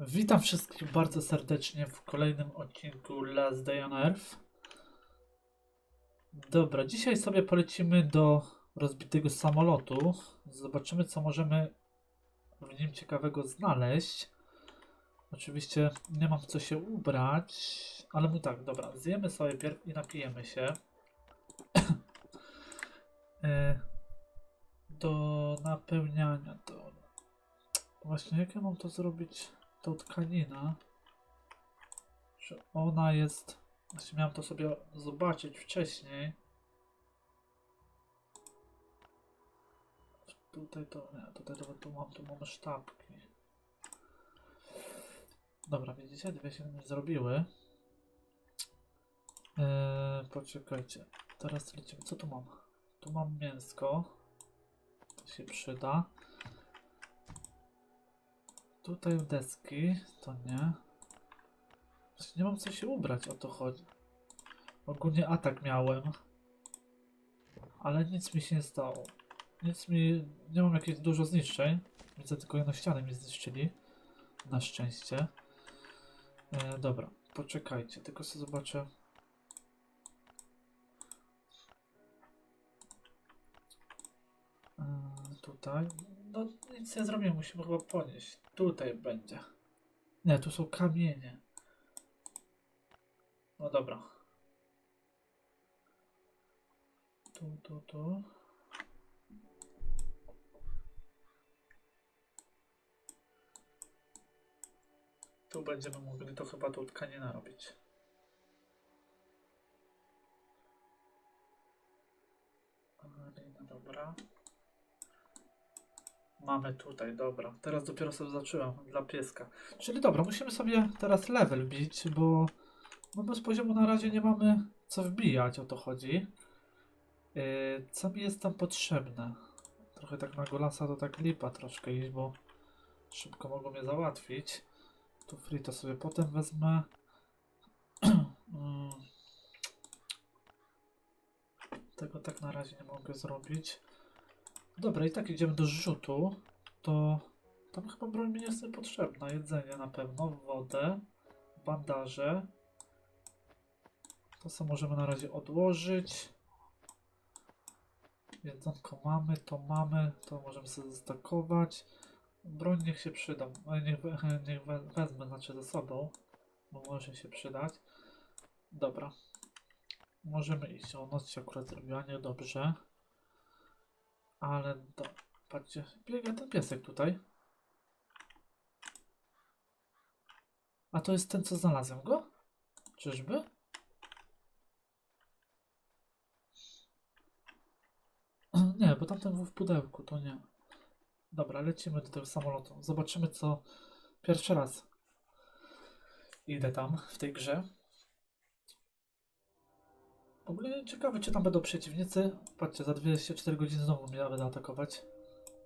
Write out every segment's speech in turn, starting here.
Witam wszystkich bardzo serdecznie w kolejnym odcinku Last Day on Earth. Dobra, dzisiaj sobie polecimy do rozbitego samolotu. Zobaczymy, co możemy w nim ciekawego znaleźć. Oczywiście nie mam co się ubrać, ale my tak, dobra, zjemy sobie pierw i napijemy się. E, do napełniania to. Właśnie, jak ja mam to zrobić? Tą tkanina, że ona jest. Właśnie miałem to sobie zobaczyć wcześniej. Tutaj to. Nie, tutaj to tu mam, tu mamy sztabki. Dobra, widzicie? Dwie się nie zrobiły. Eee, poczekajcie. Teraz lecimy. Co tu mam? Tu mam mięsko. To się przyda. Tutaj deski, to nie. Właśnie nie mam co się ubrać, o to chodzi. Ogólnie atak miałem. Ale nic mi się nie stało. Nic mi... Nie mam jakichś dużo zniszczeń. Widzę tylko jedną ścianę mi zniszczyli. Na szczęście. E, dobra, poczekajcie, tylko sobie zobaczę. E, tutaj. No nic nie zrobię, musimy chyba ponieść. Tutaj będzie. Nie, tu są kamienie. No dobra. Tu, tu, tu. Tu będziemy mogli to chyba tą tkaninę robić. Awaryjna, dobra. Mamy tutaj, dobra. Teraz dopiero sobie zacząłem dla pieska. Czyli dobra, musimy sobie teraz level bić, bo no bez poziomu na razie nie mamy co wbijać, o to chodzi. Yy, co mi jest tam potrzebne? Trochę tak na golasa to tak lipa troszkę iść, bo szybko mogą mnie załatwić. Tu free to sobie potem wezmę. Mm. Tego tak na razie nie mogę zrobić. Dobra, i tak idziemy do rzutu. To tam chyba broń mi nie jest potrzebna. Jedzenie na pewno, wodę, bandaże. To co możemy na razie odłożyć. Jedzonko mamy, to mamy, to możemy sobie zestakować. Broń niech się przyda, ale niech, niech we- wezmę znaczy ze sobą, bo może się przydać. Dobra. Możemy iść. O, noc się akurat zrobiła, niedobrze. Ale do... Patrzcie, biega ten piesek tutaj. A to jest ten, co znalazłem go? Czyżby? Nie, bo tamten był w pudełku, to nie. Dobra, lecimy do tego samolotu. Zobaczymy, co pierwszy raz idę tam w tej grze. W ogóle ciekawe, czy tam będą przeciwnicy. Patrzcie, za 24 godziny znowu mnie będą atakować.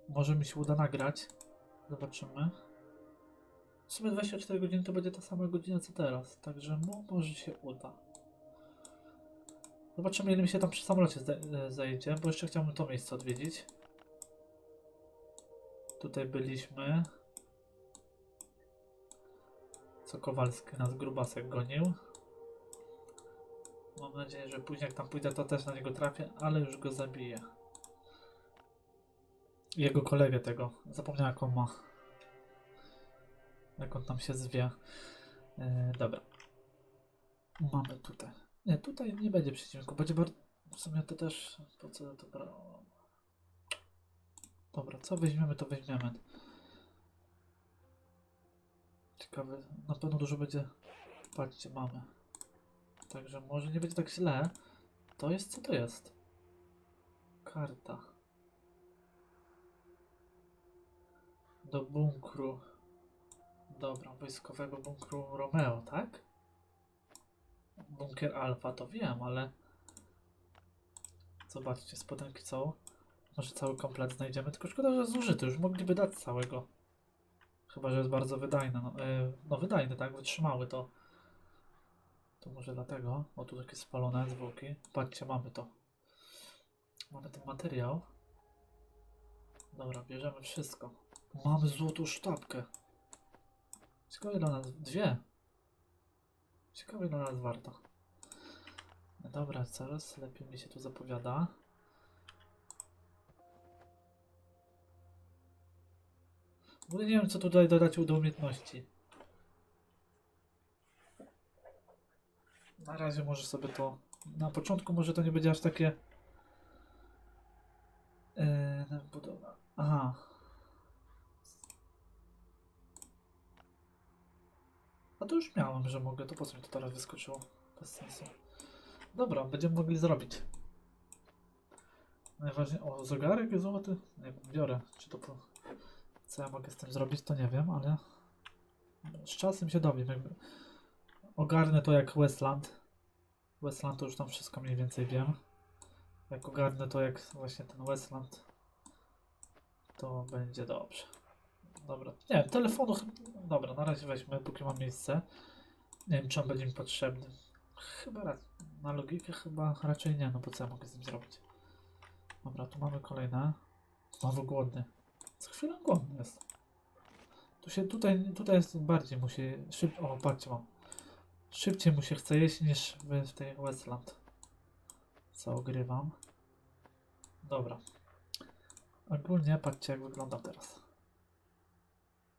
Może mi się uda nagrać. Zobaczymy. W sumie 24 godziny to będzie ta sama godzina co teraz, także mo może się uda. Zobaczymy, ile mi się tam przy samolocie e, zajdzie, bo jeszcze chciałbym to miejsce odwiedzić. Tutaj byliśmy. Co Kowalski nas grubasek gonił. Mam nadzieję, że później jak tam pójdę, to też na niego trafię, ale już go zabiję. Jego kolegę tego. Zapomniałem jak on ma. Jak on tam się zwie. E, dobra. Mamy tutaj. Nie, tutaj nie będzie przeciwników. Będzie bardzo... W sumie to też... Po co to? Dobra, co weźmiemy, to weźmiemy. Ciekawe, na pewno dużo będzie. Patrzcie, mamy. Także może nie będzie tak źle. To jest co to jest? Karta. Do bunkru. Dobra, wojskowego bunkru Romeo, tak? Bunkier Alfa to wiem, ale. Zobaczcie, spodenki są. Może cały komplet znajdziemy, tylko szkoda, że zużyty. Już mogliby dać całego. Chyba, że jest bardzo wydajny. No, yy, no wydajny, tak? Wytrzymały to. To może dlatego. O, tu takie spalone zwłoki. Patrzcie, mamy to. Mamy ten materiał. Dobra, bierzemy wszystko. Mamy złotą sztabkę. Ciekawe ile ona... Dwie. Ciekawe ona jest warta. No dobra, coraz lepiej mi się tu zapowiada. W ogóle nie wiem, co tutaj dodać do umiejętności. Na razie może sobie to... Na początku może to nie będzie aż takie... Yy, budowa. Aha. A to już miałem, że mogę. To po co mi to teraz wyskoczyło? Bez sensu. Dobra, będziemy mogli zrobić. Najważniejsze. O, zegarek jest złoty? Nie biorę. Czy to po... Co ja mogę z tym zrobić, to nie wiem, ale... Z czasem się dowiem. Jakby... Ogarnę to jak Westland. Westland to już tam wszystko mniej więcej wiem. Jak ogarnę to jak właśnie ten Westland, to będzie dobrze. Dobra, nie wiem, telefonu. Dobra, na razie weźmy, póki mam miejsce. Nie wiem, czy on będzie mi potrzebny. Chyba raz. Na logikę chyba raczej nie, no bo co ja mogę z nim zrobić? Dobra, tu mamy kolejne. Znowu głodny. Co chwilę głodny jest. Tu się, tutaj, tutaj jest bardziej musi... Szyb... O, patrzcie mam. Szybciej mu się chce jeść niż w, tej Westland. Co ogrywam. Dobra. Ogólnie patrzcie jak wygląda teraz.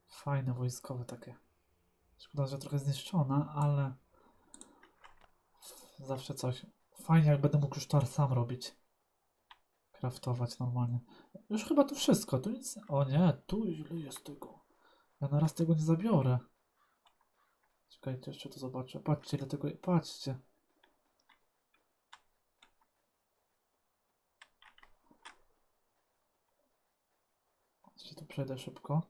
Fajne wojskowe takie. Szkoda, że trochę zniszczone, ale zawsze coś. Fajnie jak będę mógł już sam robić. Kraftować normalnie. Już chyba to wszystko. Tu nic. O nie, tu ile jest tego. Ja na raz tego nie zabiorę. Czekajcie, jeszcze to zobaczę. Patrzcie ile tego. Patrzcie. Jeszcze tu przejdę szybko.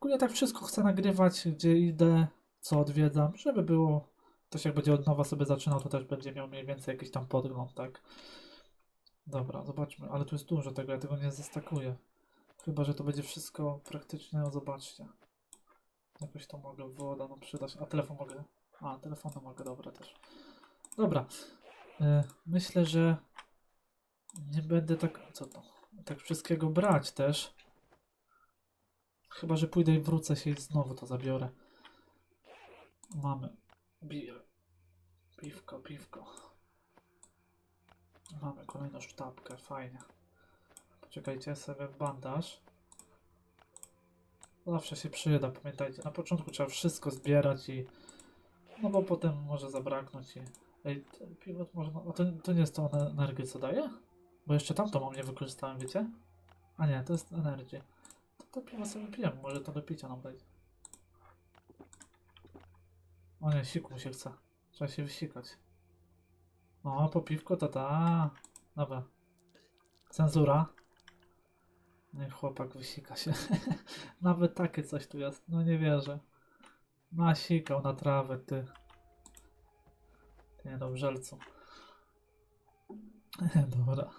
Ogólnie tak wszystko chcę nagrywać, gdzie idę, co odwiedzam, żeby było. Ktoś jak będzie od nowa sobie zaczynał, to też będzie miał mniej więcej jakiś tam podgląd, tak? Dobra, zobaczmy, ale tu jest dużo tego, ja tego nie zestakuję. Chyba, że to będzie wszystko praktycznie, no zobaczcie. Jakoś to mogę, woda nam przydać, a telefon mogę, a telefonu mogę, dobra też. Dobra, y, myślę, że nie będę tak, co to, tak wszystkiego brać też. Chyba, że pójdę i wrócę się i znowu to zabiorę. Mamy bier. Piwko, piwko. Mamy kolejną sztabkę, fajnie. Poczekajcie, ja sobie bandaż. Zawsze się przyda, pamiętajcie. Na początku trzeba wszystko zbierać i... No bo potem może zabraknąć i... Ej, to można... A to, to nie jest to energię, co daje? Bo jeszcze tamto mam nie wykorzystałem, wiecie? A nie, to jest energy. To, to piwo sobie pijemy, może to do picia nam dać. O nie, siku mu się chce. Trzeba się wysikać. O, po piwko to ta. Dobra. Cenzura. Chłopak wysika się. Nawet takie coś tu jest. No nie wierzę. Nasikał na trawę, ty. Nie do żelcu. Dobra.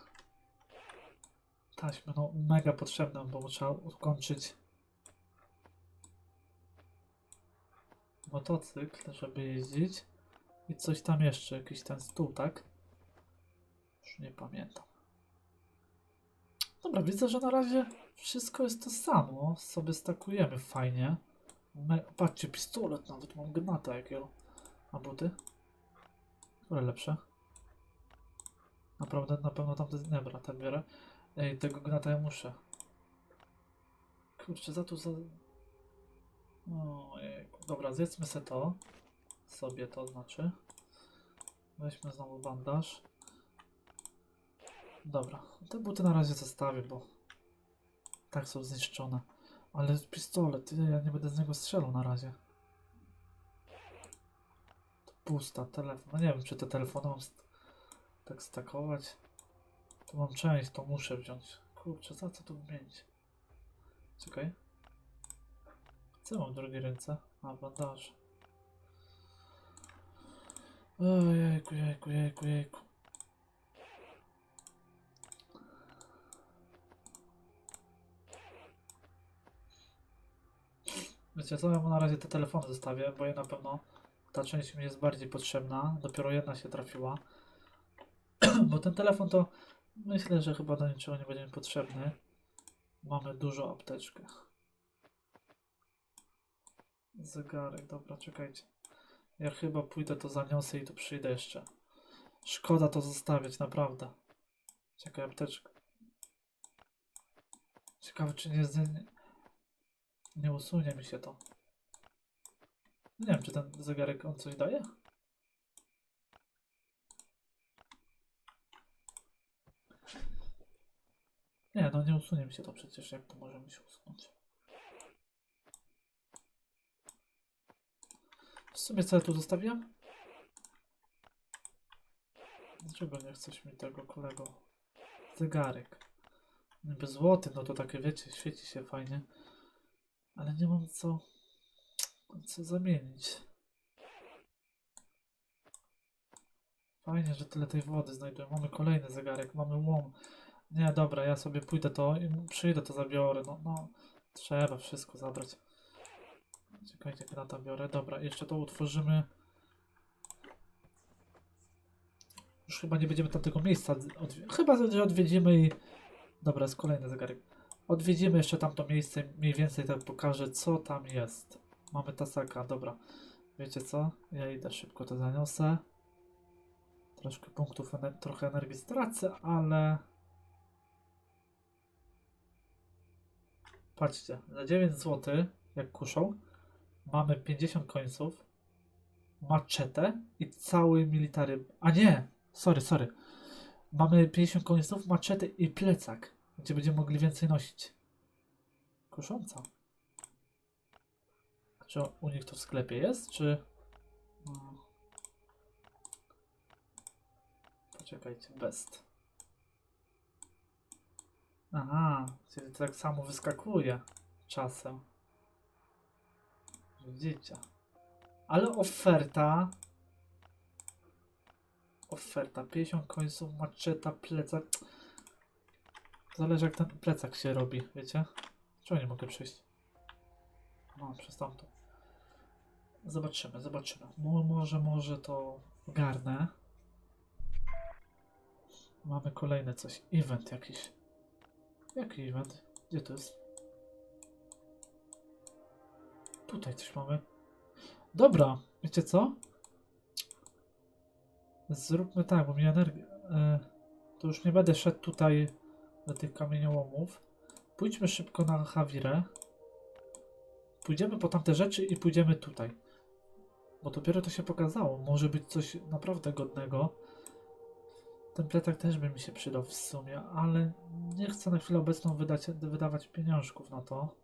Taśmy, no mega potrzebne, bo trzeba ukończyć motocykl, żeby jeździć. I coś tam jeszcze, jakiś ten stół, tak? Już nie pamiętam. Dobra, widzę, że na razie wszystko jest to samo. Sobie stakujemy fajnie. Me patrzcie, pistolet nawet mam gnata jakiego. A buty? Które lepsze? Naprawdę, na pewno tamte... Dobra, ten biorę. Ej, tego gnata ja muszę. Kurczę, za to za... Ojejku. Dobra, zjedzmy se to. Sobie to znaczy. Weźmy znowu bandaż. Dobra, te buty na razie zostawię, bo tak są zniszczone. Ale pistolet, ja nie będę z niego strzelał na razie. To pusta, telefon. No nie wiem, czy te telefony mam tak stakować. Tu mam część, to muszę wziąć. Kurczę, za co tu wymienić? Czekaj. Co mam w drugiej ręce? A, bandaż. Ojejku, jejku, jejku, jejku. Wiecie co, ja mu na razie te telefony zostawię, bo ja na pewno ta część mi jest bardziej potrzebna. Dopiero jedna się trafiła. bo ten telefon to myślę, że chyba do niczego nie będzie mi potrzebny. Mamy dużo apteczkę. Zegarek, dobra, czekajcie. Ja chyba pójdę to zaniosę i tu przyjdę jeszcze. Szkoda to zostawiać, naprawdę. Czekaj, apteczka. Ciekawe, czy nie, nie usunie mi się to. Nie wiem, czy ten zegarek on coś daje? Nie, no nie usunie mi się to przecież. Jak to może mi się usunąć? W sumie co ja tu zostawiłem? Dlaczego nie chcesz mi tego, kolego? Zegarek. Niby złoty, no to takie wiecie, świeci się fajnie. Ale nie mam co, co zamienić. Fajnie, że tyle tej wody znajduję. Mamy kolejny zegarek, mamy łom. Nie, dobra, ja sobie pójdę to i przyjdę to zabiorę. No, no, trzeba wszystko zabrać. Czekajcie, granata biorę. Dobra, jeszcze to utworzymy. Już chyba nie będziemy tamtego miejsca. Odwi- chyba, odwiedzimy i. Dobra, jest kolejny zegarek. Odwiedzimy jeszcze tamto miejsce. Mniej więcej tak pokażę, co tam jest. Mamy tasaka, dobra. Wiecie co? Ja idę szybko to zaniosę. Troszkę punktów, trochę energii stracę, ale. Patrzcie, za 9 zł, jak kuszą, mamy 50 końców, maczetę i cały military. A nie! Sorry, sorry. Mamy 50 końców, maczetę i plecak, gdzie będziemy mogli więcej nosić. Kusząca. Czy u nich to w sklepie jest, czy... Hmm. Poczekajcie, best. Aha, czyli tak samo wyskakuje czasem. Widzicie. Ale oferta. Oferta 50 końców, maczeta, plecak. Zależy jak ten plecak się robi, wiecie? Czemu nie mogę przejść? No, przez tamto. Zobaczymy, zobaczymy. Mo- może, może to garnę. Mamy kolejne coś. Event jakiś. Jaki event? Gdzie to jest? Tutaj coś mamy. Dobra, wiecie co? Zróbmy tak, bo mi energię. E, to już nie będę szedł tutaj do tych kamieniołomów. Pójdźmy szybko na Hawirę. Pójdziemy po tamte rzeczy i pójdziemy tutaj. Bo dopiero to się pokazało. Może być coś naprawdę godnego. Ten plecak też by mi się przydał w sumie, ale nie chcę na chwilę obecną wydać, wydawać pieniążków na to.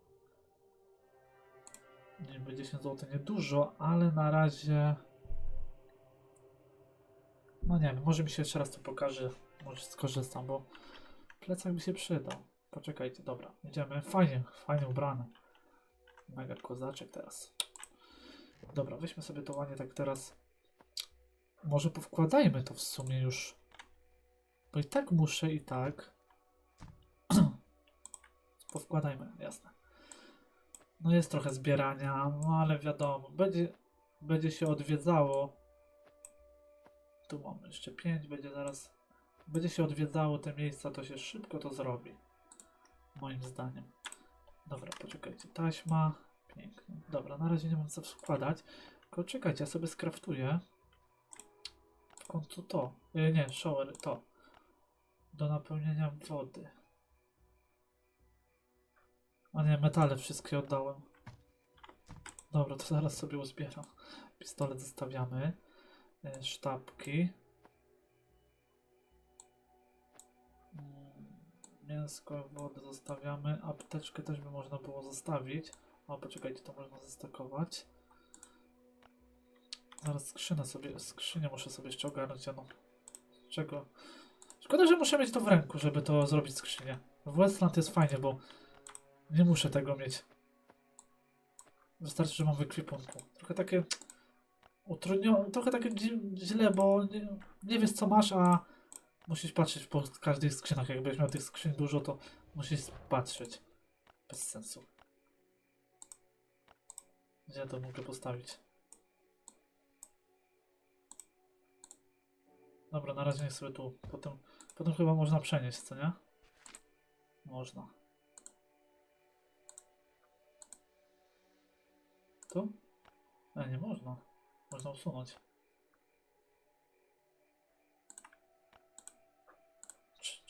Niby 10 zł niedużo, ale na razie... No nie wiem, może mi się jeszcze raz to pokaże. Może skorzystam, bo plecak by się przydał. Poczekajcie, dobra, idziemy. Fajnie, fajnie ubrany. Mega kozaczek teraz. Dobra, weźmy sobie to ładnie tak teraz. Może powkładajmy to w sumie już. Bo i tak muszę i tak. Powkładajmy, jasne. No jest trochę zbierania, no ale wiadomo, będzie, będzie się odwiedzało. Tu mamy jeszcze 5, będzie zaraz. Będzie się odwiedzało te miejsca, to się szybko to zrobi. Moim zdaniem. Dobra, poczekajcie. Taśma. Pięknie. Dobra, na razie nie mam co wkładać. Tylko czekajcie, ja sobie skraftuję. W końcu to. E, nie, shower, to. Do napełnienia wody. A nie, metale wszystkie oddałem. Dobra, to zaraz sobie uzbieram. Pistolet zostawiamy. E, sztabki. Mięsko, wodę zostawiamy. Apteczkę też by można było zostawić. O, poczekajcie, to można zestakować. Zaraz skrzynę sobie, skrzynię muszę sobie jeszcze ogarnąć, no. Czego? Szkoda, że muszę mieć to w ręku, żeby to zrobić skrzynię. W Westland jest fajnie, bo nie muszę tego mieć. Wystarczy, że mam w. Trochę takie utrudnione, trochę takie źle, bo nie, nie wiesz co masz, a Musisz patrzeć po każdych skrzynach. Jak miał tych skrzyń dużo, to musisz patrzeć. Bez sensu. Gdzie to mogę postawić? Dobra, na razie nie sobie tu. Potem, potem chyba można przenieść, co nie? Można. Tu? A nie można. Można usunąć.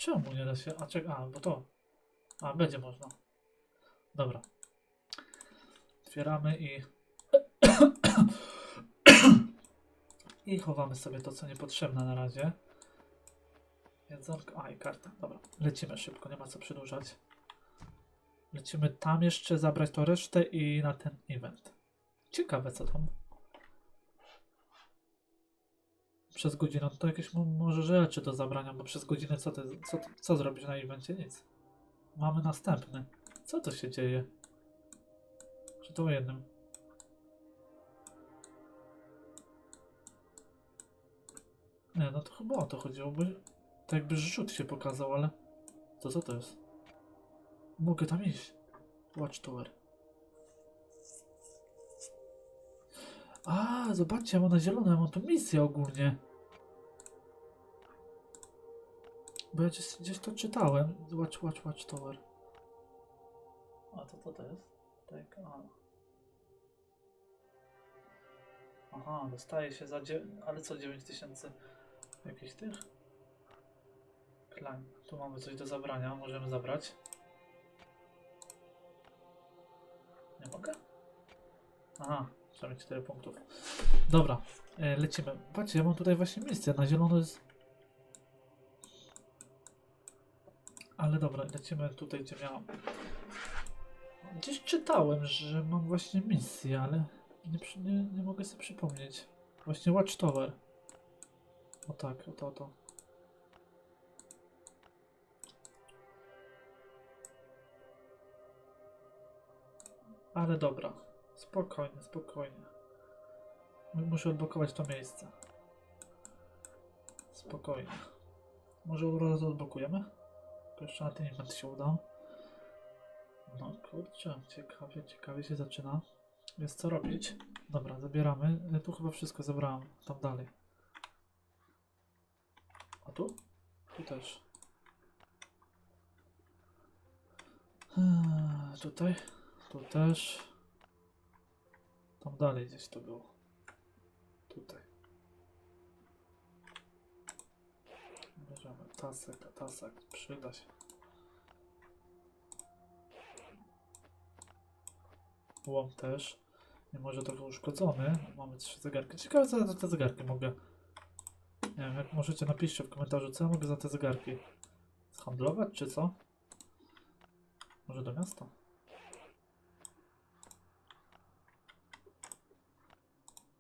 Czemu nie da się? A czek, a, bo to. A, będzie można. Dobra. Otwieramy i. I chowamy sobie to, co niepotrzebne na razie. Jedzonko. A, i karta. Dobra. Lecimy szybko, nie ma co przedłużać. Lecimy tam jeszcze, zabrać to resztę i na ten event. Ciekawe, co tam. Przez godzinę to jakieś mo- może rzeczy do zabrania, bo przez godzinę co ty, co, co zrobisz na evencie? Nic. Mamy następny. Co to się dzieje? Czy to o jednym? Nie, no to chyba o to chodziło, bo tak jakby rzut się pokazał, ale... To co to jest? Mogę tam iść. Watchtower. A, zobaczcie, mam na zielone, ja mam tu misję ogólnie. Bo ja gdzieś, gdzieś to czytałem. Watch, watch, watch tower. A to co to jest? Tak, a. Aha, dostaje się za dzie... Ale co 9000? Jakichś tych? Klein. Tu mamy coś do zabrania, możemy zabrać. Nie mogę? Aha, trzeba mieć 4 punktów. Dobra, e, lecimy. Patrzcie, ja mam tutaj właśnie misję, na zielono jest... Ale dobra, lecimy tutaj, gdzie miałam. Gdzieś czytałem, że mam właśnie misję, ale nie, nie, nie mogę sobie przypomnieć. Właśnie Watchtower. O tak, o to, o to. Ale dobra. Spokojnie, spokojnie. Muszę odblokować to miejsce. Spokojnie. Może od razu odblokujemy? Jeszcze na ten event się uda. No kurczę, ciekawie, ciekawie się zaczyna. Jest co robić. Dobra, zabieramy. E, Tu chyba wszystko zabrałem. Tam dalej. A tu? Tu też. Eee, Tutaj. Tu też. Tam dalej gdzieś to było. Tutaj. Bierzemy tasek, a tasek przyda się. Łom też. Mimo, że trochę uszkodzony. Mamy trzy zegarki. Ciekawe co ja za te zegarki mogę. Nie wiem, jak możecie napiszcie w komentarzu, co ja mogę za te zegarki. Zhandlować czy co? Może do miasta?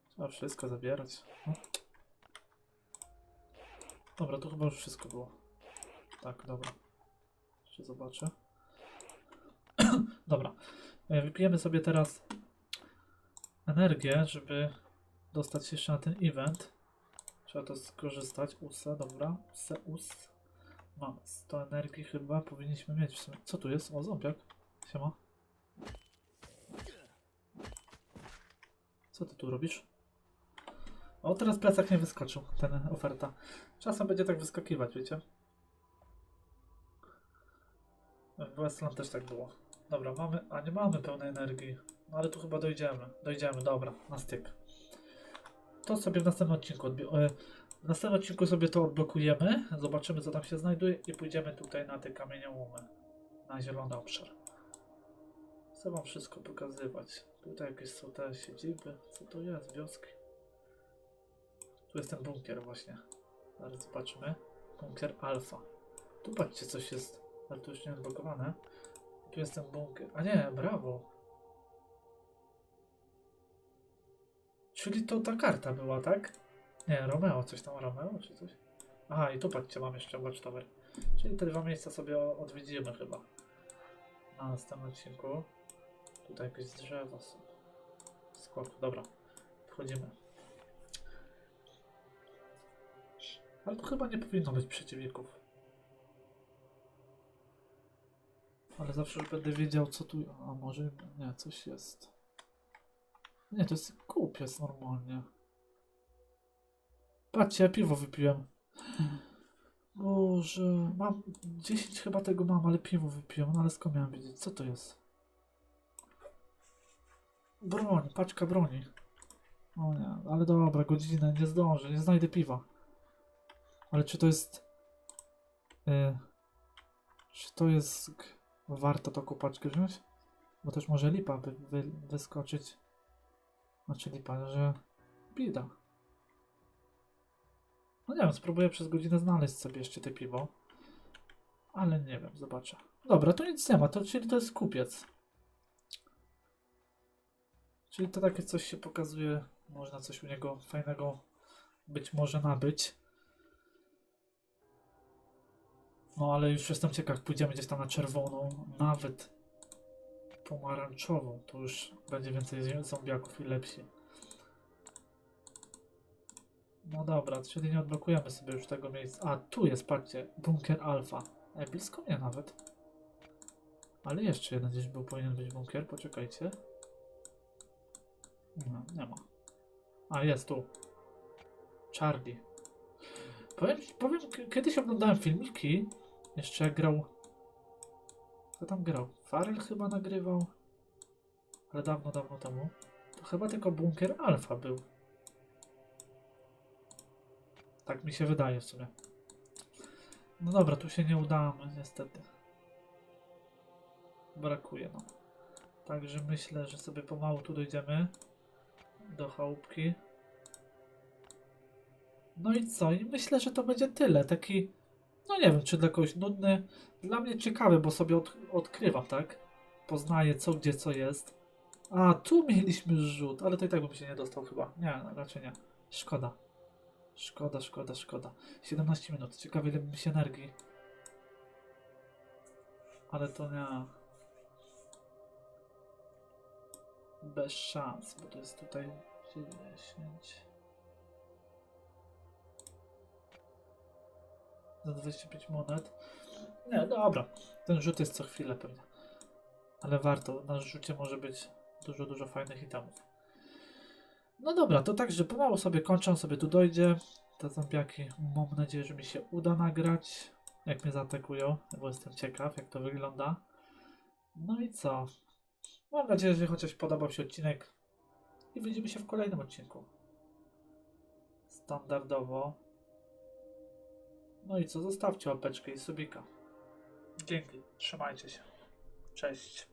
Trzeba wszystko zabierać. No. Dobra, to chyba już wszystko było. Tak, dobra. Jeszcze zobaczę. dobra. E, Wypijemy sobie teraz energię, żeby dostać się jeszcze na ten event. Trzeba to skorzystać. USE, dobra. USE, US. Mamy 100 energii chyba. Powinniśmy mieć w sumie. Co tu jest? O, ząbiak. Siema. Co ty tu robisz? O, teraz plecak nie wyskoczył, ten oferta. Czasem będzie tak wyskakiwać, wiecie? W Westland też tak było. Dobra, mamy, a nie mamy pełnej energii. No ale tu chyba dojdziemy. Dojdziemy, dobra, na styk. To sobie w następnym odcinku e, W następnym odcinku sobie to odblokujemy, zobaczymy co tam się znajduje i pójdziemy tutaj na te kamieniołomy. Na zielony obszar. Chcę wam wszystko pokazywać. Tutaj jakieś są te siedziby. Co to jest? Wioski. Tu jest ten bunkier właśnie. Zaraz zobaczymy. Bunkier alfa. Tu patrzcie coś jest. Ale to już nie odblokowane. Tu jest ten bunkier. A nie, brawo. Czyli to ta karta była, tak? Nie, Romeo, coś tam Romeo czy coś? Aha, i tu patrzcie, mam jeszcze Watchtower. Czyli te dwa miejsca sobie odwiedzimy chyba. Na następnym odcinku. Tutaj jakieś drzewa są. Skok, dobra. Wchodzimy. Ale tu chyba nie powinno być przeciwników. Ale zawsze będę wiedział co tu... A może... Nie, coś jest. Nie, to jest kupiec normalnie. Patrzcie, ja piwo wypiłem. Boże, mam 10 chyba tego mam, ale piwo wypiłem, no ale skąd miałem wiedzieć, co to jest? Broń, paczka broni. O nie, ale dobra, godzinę, nie zdążę, nie znajdę piwa. Ale czy to jest... y, czy to jest warto taką paczkę wziąć? Bo też może lipa by, wy, wyskoczyć. Znaczy lipa, że bida. No nie wiem, spróbuję przez godzinę znaleźć sobie jeszcze te piwo. Ale nie wiem, zobaczę. Dobra, to nic nie ma, to, czyli to jest kupiec. Czyli to takie coś się pokazuje, można coś u niego fajnego być może nabyć. No ale już jestem ciekaw, pójdziemy gdzieś tam na czerwoną, nawet pomarańczową, to już będzie więcej zombiaków i lepsi. No dobra, czyli nie odblokujemy sobie już tego miejsca. A, tu jest, patrzcie, bunkier alfa. E, blisko mnie nawet. Ale jeszcze jeden gdzieś był, powinien być bunkier, poczekajcie. Nie, nie ma. A, jest tu. Charlie. Powiem, powiem kiedyś oglądałem filmiki, jeszcze grał... Kto tam grał? Farel chyba nagrywał. Ale dawno, dawno temu. To chyba tylko bunkier alfa był. Tak mi się wydaje w sumie. No dobra, tu się nie udamy, niestety. Brakuje nam. Także myślę, że sobie pomału tu dojdziemy do chałupki. No i co? I myślę, że to będzie tyle. Taki, no nie wiem, czy dla kogoś nudny. Dla mnie ciekawy, bo sobie od, odkrywam, tak? Poznaję co, gdzie, co jest. A, tu mieliśmy rzut, ale to i tak bym się nie dostał chyba. Nie, no, raczej nie. Szkoda. Szkoda, szkoda, szkoda. 17 minut. Ciekawe ile mi się energii. Ale to nie. Bez szans, bo to jest tutaj 10. Za 25 monet. Nie, dobra. Ten rzut jest co chwilę pewnie. Ale warto. Na rzucie może być dużo, dużo fajnych itemów. No dobra, to także pomału sobie kończę, sobie tu dojdzie. Te zombiaki, mam nadzieję, że mi się uda nagrać. Jak mnie zaatakują, bo jestem ciekaw, jak to wygląda. No i co? Mam nadzieję, że chociaż podobał się odcinek. I widzimy się w kolejnym odcinku. Standardowo. No i co? Zostawcie łapeczkę i subika. Dzięki. Trzymajcie się. Cześć.